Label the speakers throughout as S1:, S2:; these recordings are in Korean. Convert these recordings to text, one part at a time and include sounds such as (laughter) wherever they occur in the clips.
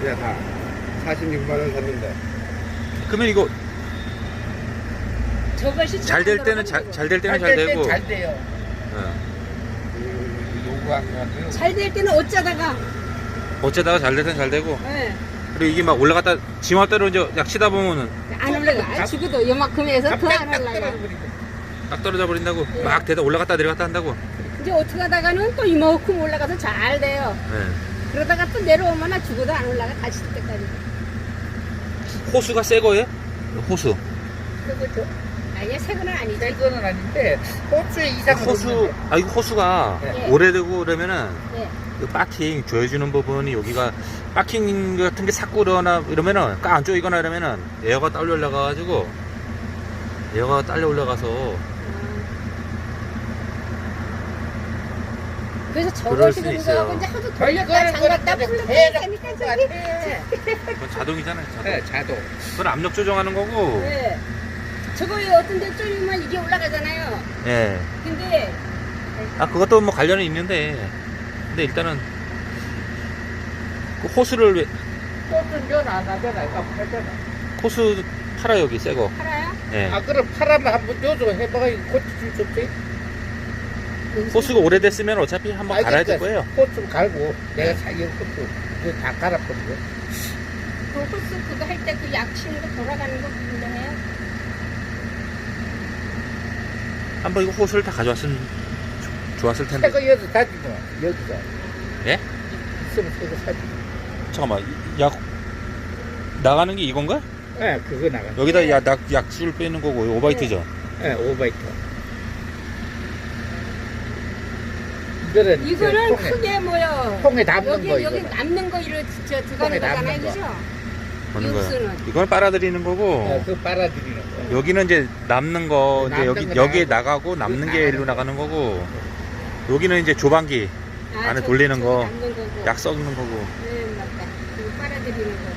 S1: 그냥 다 46만 원 샀는데
S2: 그러면 이거
S3: 저것이
S2: 잘 될 때는 잘 될 때는 잘 되고.
S4: 잘 돼요.
S2: 어.
S1: 그 요구한 거 같아요.
S3: 잘 될 때는 어쩌다가
S2: 어쩌다가 잘 될 때는 잘 되고.
S3: 예.
S2: 그리고 이게 막 올라갔다 지멋대로 이제 약 치다 보면은
S3: 안 올라가. 죽어도 요만큼 해서 더안 올라가.
S2: 딱 떨어져 버린다고. 막 대다 올라갔다 내려갔다 한다고.
S3: 이제 어떻게 하다가는 또 이만큼 올라가서 잘 돼요.
S2: 네.
S3: 그러다가 또 내려오면 죽어도 안 올라가 다시 뜰 때까지.
S2: 호수가 새 거예요? 호수.
S4: 그거 저
S3: 아예 새 거는 아니지.
S4: 새거는 아닌데 호수에 이상은
S2: 호수. 아, 이거 호수가
S3: 예.
S2: 오래되고 그러면은
S3: 예.
S2: 이 파킹 조여주는 부분이 여기가 파킹 같은 게삭 그러나 이러면은 까안 조이거나 이러면은 에어가 딸려 올라가가지고 에어가 딸려 올라가서
S3: 그래서
S2: 그럴
S3: 저것이
S2: 수
S3: 그런
S2: 있어요.
S3: 거하고 이제 하도 돌렸다 잠갔다
S4: 걸렸다
S3: 풀렸다
S4: 배가
S3: 하니까
S4: 것
S3: 저기.
S4: 같아.
S2: 그건 자동이잖아요. 자동.
S4: 네, 자동.
S2: 그건 압력 조정하는 거고.
S3: 네. 저거 어떤 데 쫄리면 이게 올라가잖아요.
S2: 예.
S3: 근데
S2: 아 그것도 뭐 관련이 있는데 근데 일단은 그 호수를 왜
S4: 호수 면안 하잖아. 이거 팔잖아.
S2: 호수 팔아 여기 새 거.
S3: 팔아요?
S2: 예.
S4: 아 그럼 파라면 한번 해봐가 이거 고칠 수 없지?
S2: 호수가 오래됐으면 어차피 한번 갈아야 될 거예요.
S4: 호수 갈고 내가 사기 호수 그거 다 갈아버리고.
S3: 그 호스 그거 할 때 그 약 치는 거 돌아가는 거 분명해요.
S2: 한번 이거 호수를 다 가져왔으면 좋- 좋았을 텐데.
S4: 새거 여기서 사지 뭐 여기서.
S2: 예?
S4: 있으면 새거 사지.
S2: 잠깐만 이- 약 나가는 게 이건가?
S4: 예, 그거 나가.
S2: 여기다 약, 약, 약수를 빼는 거고 오바이트죠.
S4: 예, 오바이트. 이거는
S3: 이거는
S4: 저 통에,
S3: 크게 뭐요?
S4: 통에 담는
S3: 여기
S4: 거
S3: 여기
S4: 이거.
S3: 남는 거 이렇게 저
S4: 통에
S3: 들어가는 거잖아요,
S4: 거.
S3: 그죠?
S2: 거야.
S3: 육수는.
S2: 이건 빨아들이는 거고
S4: 예, 그거 빨아들이는 거.
S2: 여기는 이제 남는 거 이제
S4: 남는
S2: 여기
S4: 거
S2: 여기에
S4: 나가고.
S2: 나가고 남는 그게 일로 나가는 거고 여기는 이제 조방기
S3: 아,
S2: 안에
S3: 저-
S2: 돌리는
S3: 저기
S2: 거.
S3: 남는 거고.
S2: 약 썩는 거고.
S3: 네, 맞다. 그거 빨아들이는 거.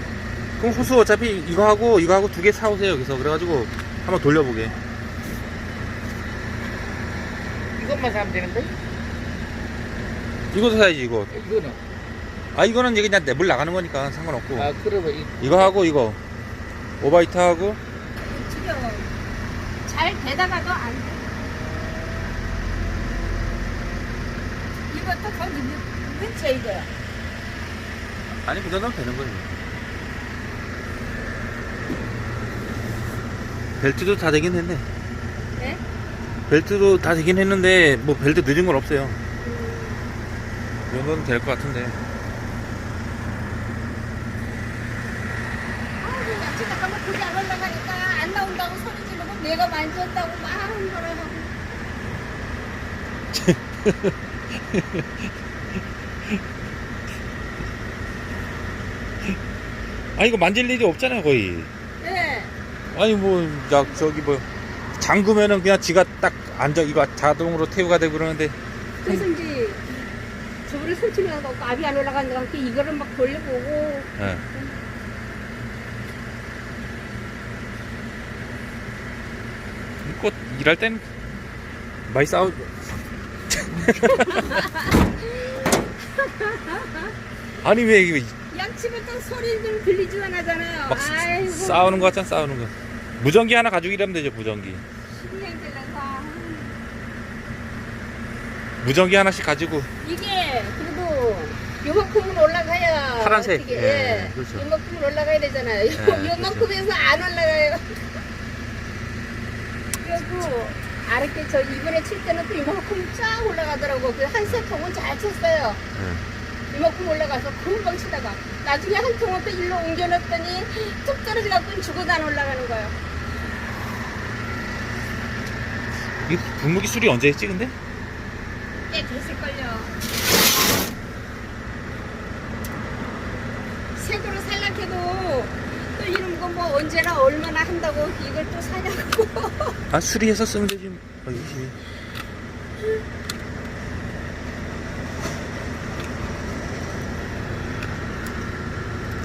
S2: 그럼 호수 어차피 이거 하고 이거 하고 두 개 사오세요 여기서 그래가지고 한번 돌려보게.
S4: 이것만 사면 되는데?
S2: 이것도 사야지 이거.
S4: 이거는.
S2: 아 이거는 이제 그냥 물 나가는 거니까 상관없고.
S4: 아, 그러면 이,
S2: 이거 하고 이거 오바이트 하고
S3: 지겨. 잘 되다가도 안 돼. 이것도 거기 근처에 이거야.
S2: 아니 그 정도면 되는 거지. 벨트도 다 되긴 했네.
S3: 네?
S2: 벨트도 다 되긴 했는데 뭐 벨트 늦은 건 없어요. 이 정도는 될 것 같은데.
S3: 아, 약치다 가면 그게 안 올라가니까 안 나온다고 소리 지르고 내가 만졌다고 막 하는 거라 하고.
S2: 아 이거 만질 일이 없잖아요 거의.
S3: 네.
S2: 아니 뭐야 저기 뭐 잠그면은 그냥 지가 딱 앉아 이거 자동으로 태우가 되고 그러는데
S3: 그래서 이제 솔직히 하고 압이 안 올라가는 거 이거를 막 돌려보고
S2: 예. 이거 일할 땐 많이 싸우 (laughs) 아니 왜 이거
S3: 양치부터 소리 좀 들리지도 않잖아요.
S2: 막
S3: 아이고.
S2: 싸우는 거 같잖아 싸우는 거 무전기 하나 가지고 일하면 되죠 무전기
S3: 그냥 들려서.
S2: 무전기 하나씩 가지고
S3: 이게 그래도 요만큼은 올라가야
S2: 파란색.
S3: 어떻게,
S2: 예,
S3: 예,
S2: 그렇죠.
S3: 요만큼은 올라가야 되잖아요.
S2: 예, (laughs)
S3: 요만큼에서 안 올라가요. 그리고 아랫게 저 이번에 칠 때는 또 이만큼 쫙 올라가더라고. 그한세 통은 잘 쳤어요.
S2: 예.
S3: 이만큼 올라가서 금방 치다가 나중에 한 통은 또 일로 옮겨놨더니 툭 떨어져갖고 죽어도 안 올라가는 거예요.
S2: 이 분무기 수리 언제 했지 근데?
S3: 꽤 됐을걸요. 새거로 살락해도 또 이런 거 뭐 언제나 얼마나 한다고 이걸 또 사냐고. (laughs)
S2: 아 수리해서 쓰면 되지 아, 이거지.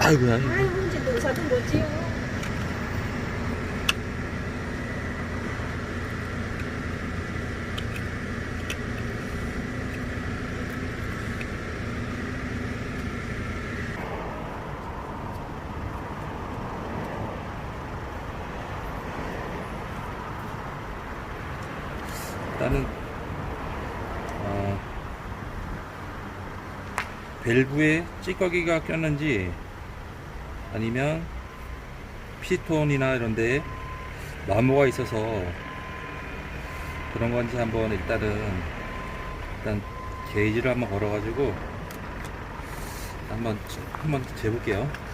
S2: 아이고야 이거.
S3: 아이고 이제 농사도 못지요.
S2: 나는 어, 밸브에 찌꺼기가 꼈는지 아니면 피스톤이나 이런 데에 나무가 있어서 그런 건지 한번 일단은 일단 게이지를 한번 걸어가지고 한번 한번 재볼게요.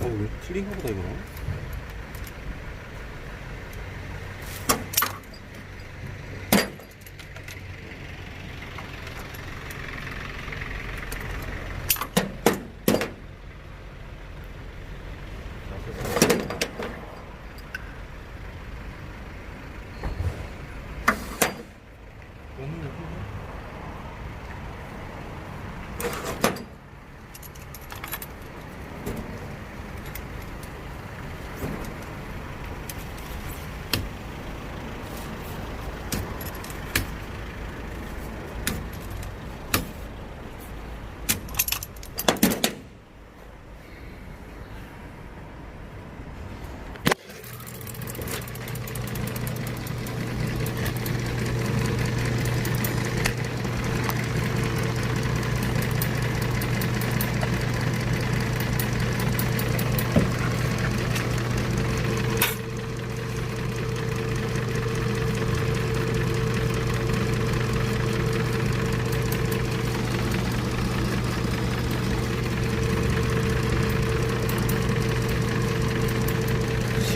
S2: 어, 왜 틀린가 보다 이거.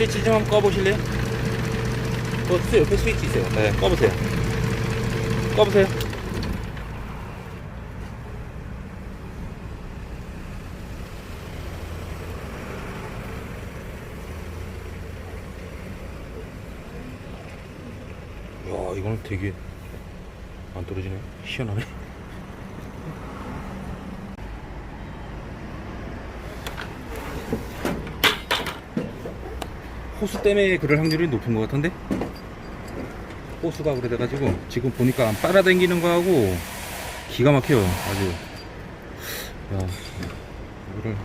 S2: 스위치 좀 한번 꺼보실래요? 그 옆에 스위치 있어요. 네, 꺼보세요. 꺼보세요. 야, 이거는 되게 안 떨어지네. 시원하네. 호수 때문에 그럴 확률이 높은 것 같은데? 호수가 그래가지고 지금 보니까 빨아당기는 거하고 기가 막혀요 아주 야 이거를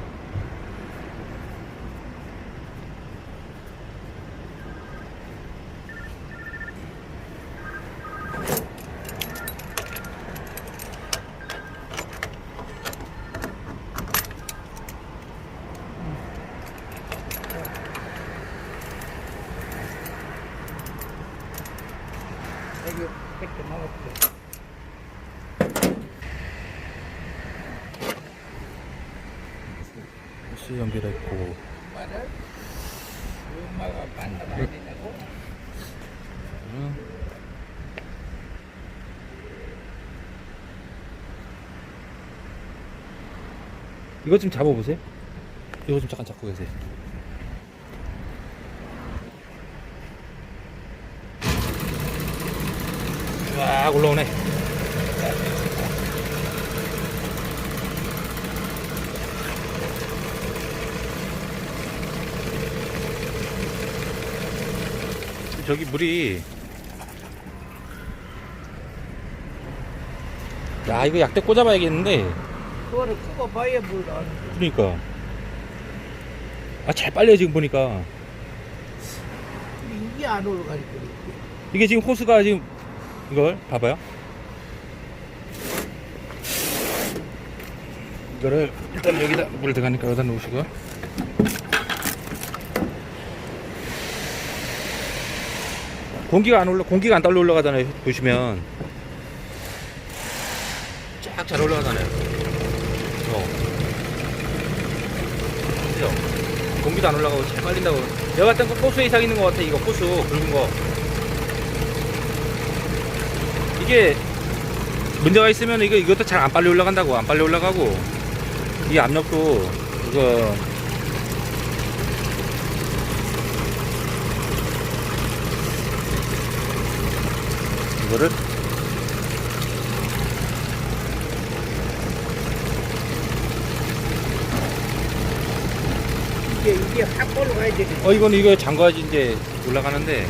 S4: 뺏겨 먹었어.
S2: 호수 연결했고
S4: 엄마가 되냐고.
S2: 음. 이거 좀 잡아보세요 이거 좀 잠깐 잡고 계세요 쫙 올라오네 저기 물이 야 이거 약대 꽂아봐야겠는데
S4: 그거를 끄고 봐야 물 나오는 거.
S2: 그러니까 아 잘 빨려 지금 보니까
S4: 이게 안 올라가니까.
S2: 이게 지금 호스가 지금 이걸 봐봐요. 이거를 일단 여기다 물 들어가니까 여기다 놓으시고 공기가 안 올라 공기가 안 달려 올라가잖아요 보시면. 쫙 잘 올라가잖아요. 어. 공기도 안 올라가고 잘 빨린다고. 내가 봤을 땐 호수 이상 있는 것 같아 이거 호수 굵은 거 이게 문제가 있으면 이거 이것도 잘 안 빨리 올라간다고 안 빨리 올라가고 이 압력도 이거 이거를
S4: 이게 이게 확 올라가야 되겠네.
S2: 어 이거는 이거 잠가야지 이제 올라가는데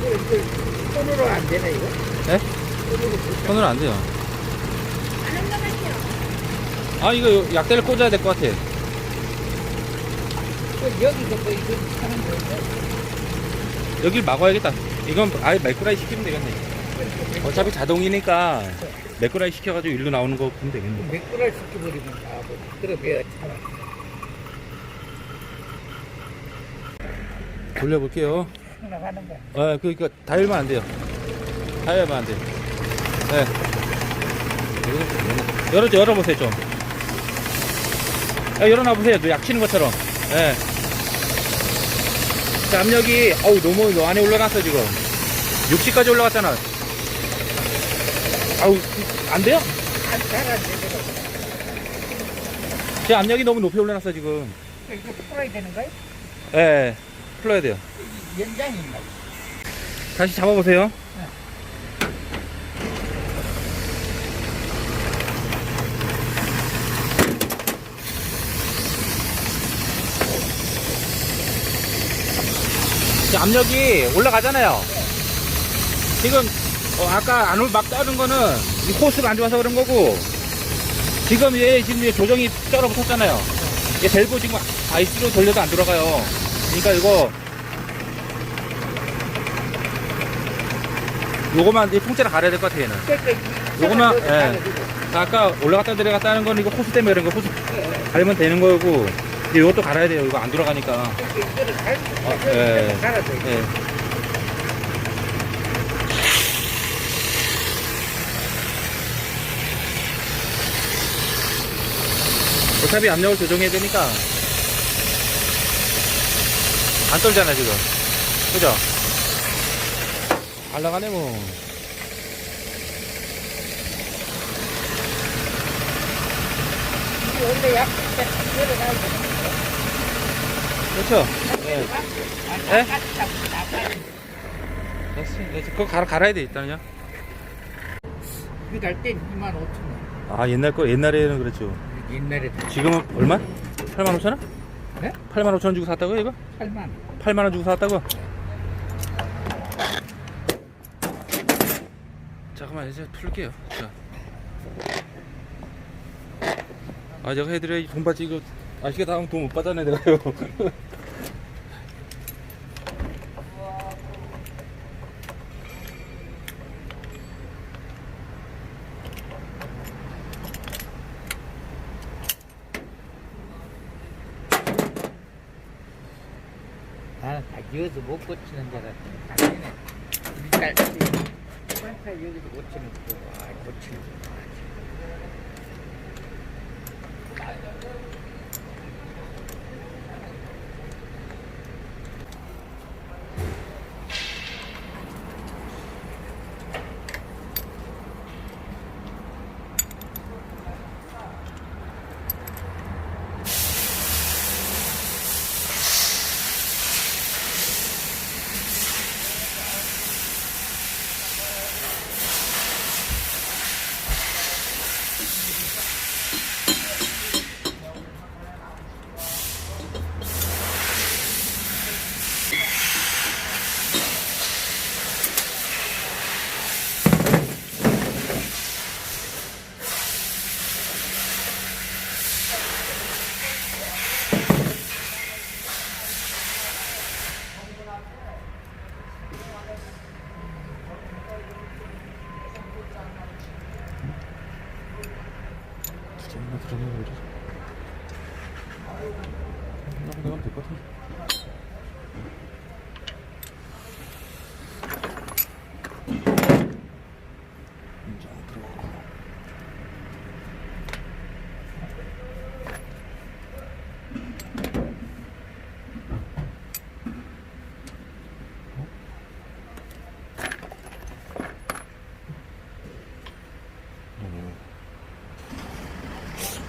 S4: 이거, 이거 손으로 안 되나, 이거?
S2: 네?
S4: 손으로
S2: 안 돼요. 아, 이거 약대를 꽂아야 될 것 같아.
S4: 그 여기서 뭐 이거 하는 거예요?
S2: 여길 막아야겠다. 이건 아예 매꾸라이 시키면 되겠네. 어차피 자동이니까 매꾸라이 시켜가지고 일로 나오는 거 보면 되겠네.
S4: 맥주를 시켜버리면 다 뭐, 그러면 참.
S2: 돌려볼게요.
S4: 나가는 거야.
S2: 아, 그니까 다 열면 안 돼요. 다 열면 안 돼 요. 네. 열어, 열어보세요, 좀. 야, 열어놔 보세요. 약 치는 것처럼. 예. 자, 압력이, 어우, 너무 너 안에 올라갔어, 지금. 60까지 올라갔잖아. 아우, 안 돼요? 제 압력이 너무 높이 올라갔어, 지금.
S4: 이거 풀어야 되는 거야?
S2: 예. 풀어야 돼요.
S4: 연장이 있나?
S2: 다시 잡아보세요. 자, 압력이 올라가잖아요. 지금 어, 아까 안을 막 떠는 거는 이 호스가 안 좋아서 그런 거고 지금 얘 지금 얘 조정이 쩔어 붙었잖아요. 얘 밸브 지금 아이스로 돌려도 안 돌아가요. 그러니까 이거 요거만 이 통째로 갈아야 될 것 같아 얘는. 요거만, 예. 아까 올라갔다 내려갔다 하는 건 이거 호스 때문에 그런 거 호스 갈면 되는 거고 이것도 갈아야 돼요 이거 안 돌아가니까
S4: 이거를 갈,
S2: 어, 예. 예. 어차피 압력을 조정해야 되니까 안 떨잖아 지금 그죠? 잘 나가네 뭐
S4: 원래 약, 이거를 가야 되는
S2: 그렇죠? 예.
S4: 거야.
S2: 예? 됐어. 그거 갈아, 갈아야 돼, 일단은요.
S4: 이거 갈때 2만 5천 원.
S2: 아, 옛날 거, 옛날에는 그랬죠.
S4: 옛날에
S2: 지금은 얼마? 8만 5천 원?
S4: 네?
S2: 8만 5천 원 주고 샀다고요, 이거?
S4: 8만 원.
S2: 8만 원 주고 샀다고? 잠깐만, 이제 풀게요. 자. 아, 제가 해드려야지. 돈 받지, 이거. 아시게 다음 돈 못 받았네, 내가요. (laughs)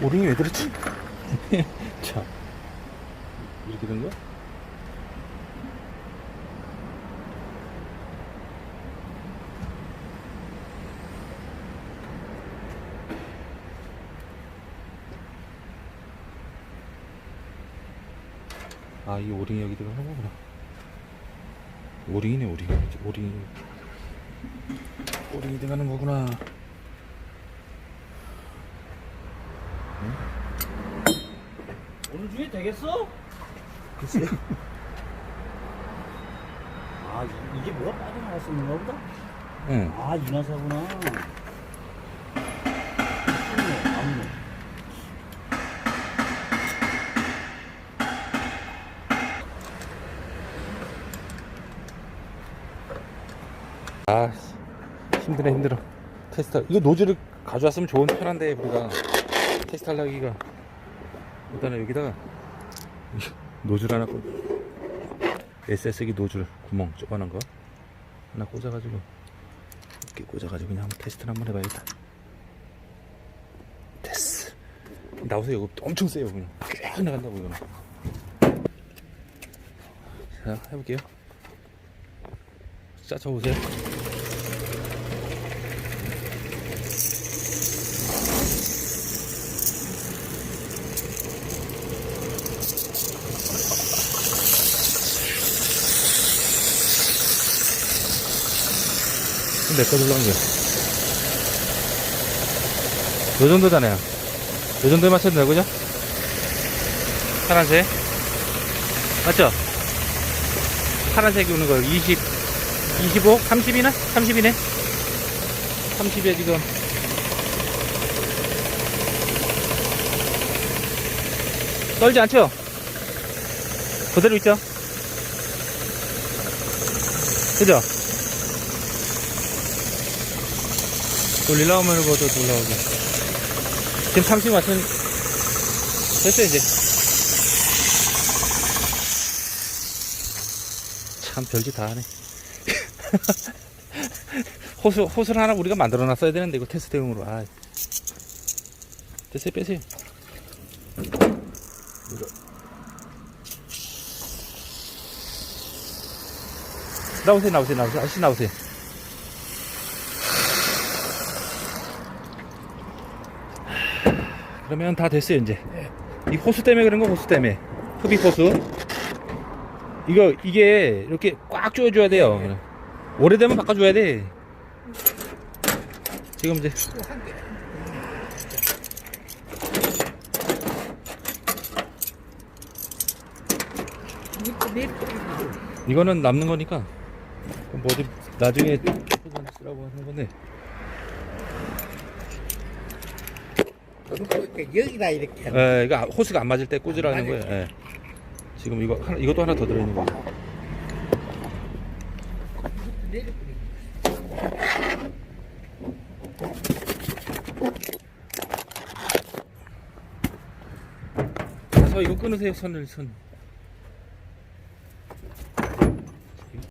S2: 오링이 왜 그렇지? (laughs) 자, 이렇게 된 거야? 아, 이 오링이 여기 들어가는 거구나. 오링이네 오링 오링 오링이 들어가는 거구나
S5: 오늘 중에 되겠어?
S2: 글쎄요 (laughs)
S5: 아 이- 이게 뭐가 빠져나갔었는가? 보다
S2: 응.
S5: 아 이나사구나.
S2: 아 힘드네 힘들어. 테스트 이거 노즐을 가져왔으면 좋은 편한데 우리가. 테스트 하려기가 일단은 여기다가 이 노즐 하나 꽂 SS기 노즐 구멍 조그만한 거 하나 꽂아가지고 이렇게 꽂아가지고 그냥 한번 테스트를 한번 해봐야겠다. 됐어. 나오세요. 이거 엄청 세요 그냥. 쫙 나간다고 이거는. 자 해볼게요. 자 쳐보세요 내거 들러간 거야. 요 정도잖아요. 요 정도에 맞춰도 되고, 그죠? 파란색. 맞죠? 파란색이 오는 거 20, 25, 30이나? 30이네? 30에 지금. 떨지 않죠? 그대로 있죠? 그죠? 돌리려면 뭐더 돌라오게. 지금 30 맞춘, 됐어, 이제. 참, 별짓 다 하네. (laughs) 호수, 호수를 하나 우리가 만들어 놨어야 되는데, 이거 테스트 용으로. 아. 됐어요, 빼세요. 나오세요, 나오세요, 나오세요. 아저씨 나오세요. 그러면 다 됐어요 이제. 이 호수 때문에 그런 거 호수 때문에. 흡입 호수. 이거 이게 이렇게 꽉 조여줘야 돼요. 오래되면 바꿔줘야 돼. 지금 이제. 이거는 남는 거니까. 뭐 어디 나중에 쓰라고 하는 건데
S4: 그러니까 여기다 이렇게
S2: 예, 이거 호스가 안 맞을 때 꽂으라는 거예요. 예. 지금 이거 하나, 이것도 하나 더 들어있는 거예요. 가서 이거 끊으세요 선을 선.